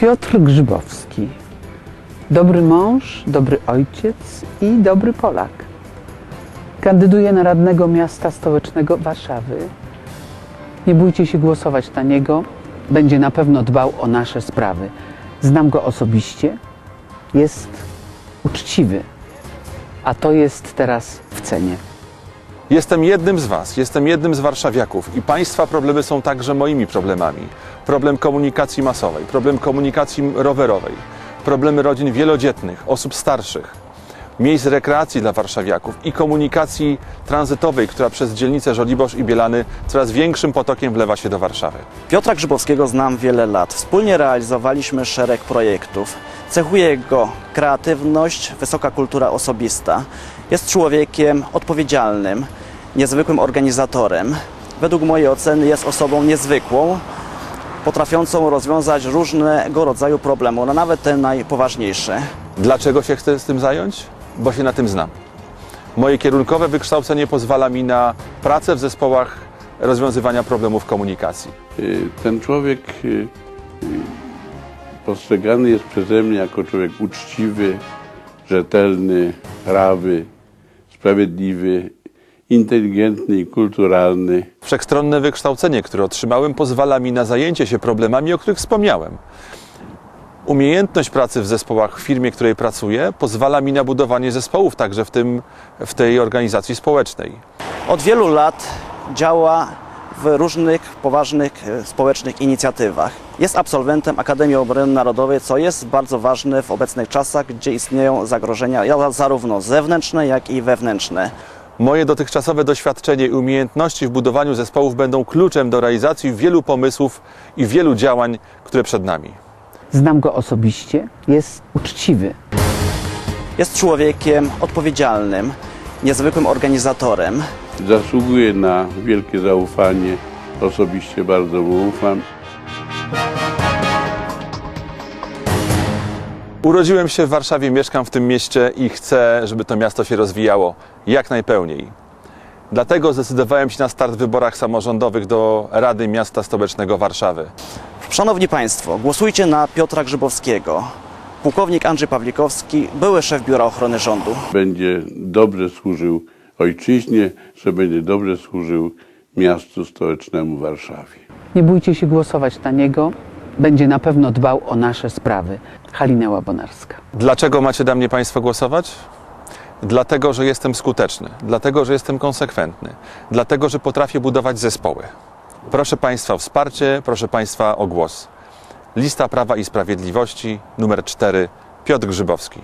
Piotr Grzybowski. Dobry mąż, dobry ojciec i dobry Polak. Kandyduje na radnego miasta stołecznego Warszawy. Nie bójcie się głosować na niego, będzie na pewno dbał o nasze sprawy. Znam go osobiście, jest uczciwy, a to jest teraz w cenie. Jestem jednym z Was, jestem jednym z warszawiaków i Państwa problemy są także moimi problemami. Problem komunikacji masowej, problem komunikacji rowerowej, problemy rodzin wielodzietnych, osób starszych, miejsc rekreacji dla warszawiaków i komunikacji tranzytowej, która przez dzielnice Żoliborz i Bielany coraz większym potokiem wlewa się do Warszawy. Piotra Grzybowskiego znam wiele lat. Wspólnie realizowaliśmy szereg projektów. Cechuje go kreatywność, wysoka kultura osobista. Jest człowiekiem odpowiedzialnym, niezwykłym organizatorem. Według mojej oceny jest osobą niezwykłą, potrafiącą rozwiązać różnego rodzaju problemy, no nawet te najpoważniejsze. Dlaczego się chcę z tym zająć? Bo się na tym znam. Moje kierunkowe wykształcenie pozwala mi na pracę w zespołach rozwiązywania problemów komunikacji. Y, Ten człowiek y, y, postrzegany jest przeze mnie jako człowiek uczciwy, rzetelny, prawy, sprawiedliwy, inteligentny i kulturalny. Wszechstronne wykształcenie, które otrzymałem, pozwala mi na zajęcie się problemami, o których wspomniałem. Umiejętność pracy w zespołach w firmie, w której pracuję, pozwala mi na budowanie zespołów także w, tym, w tej organizacji społecznej. Od wielu lat działa w różnych poważnych e, społecznych inicjatywach. Jest absolwentem Akademii Obrony Narodowej, co jest bardzo ważne w obecnych czasach, gdzie istnieją zagrożenia zarówno zewnętrzne, jak i wewnętrzne. Moje dotychczasowe doświadczenie i umiejętności w budowaniu zespołów będą kluczem do realizacji wielu pomysłów i wielu działań, które przed nami. Znam go osobiście, jest uczciwy, Jest człowiekiem odpowiedzialnym, niezwykłym organizatorem. Zasługuje na wielkie zaufanie. Osobiście bardzo mu ufam. Urodziłem się w Warszawie, mieszkam w tym mieście i chcę, żeby to miasto się rozwijało jak najpełniej. Dlatego zdecydowałem się na start w wyborach samorządowych do Rady Miasta Stołecznego Warszawy. Szanowni Państwo, głosujcie na Piotra Grzybowskiego. Pułkownik Andrzej Pawlikowski, były szef Biura Ochrony Rządu. Będzie dobrze służył ojczyźnie, że będzie dobrze służył miastu stołecznemu Warszawie. Nie bójcie się głosować na niego, będzie na pewno dbał o nasze sprawy. Halina Łabonarska. Dlaczego macie na mnie Państwo głosować? Dlatego, że jestem skuteczny, dlatego, że jestem konsekwentny, dlatego, że potrafię budować zespoły. Proszę Państwa o wsparcie, proszę Państwa o głos. Lista Prawa i Sprawiedliwości, numer 4, Piotr Grzybowski.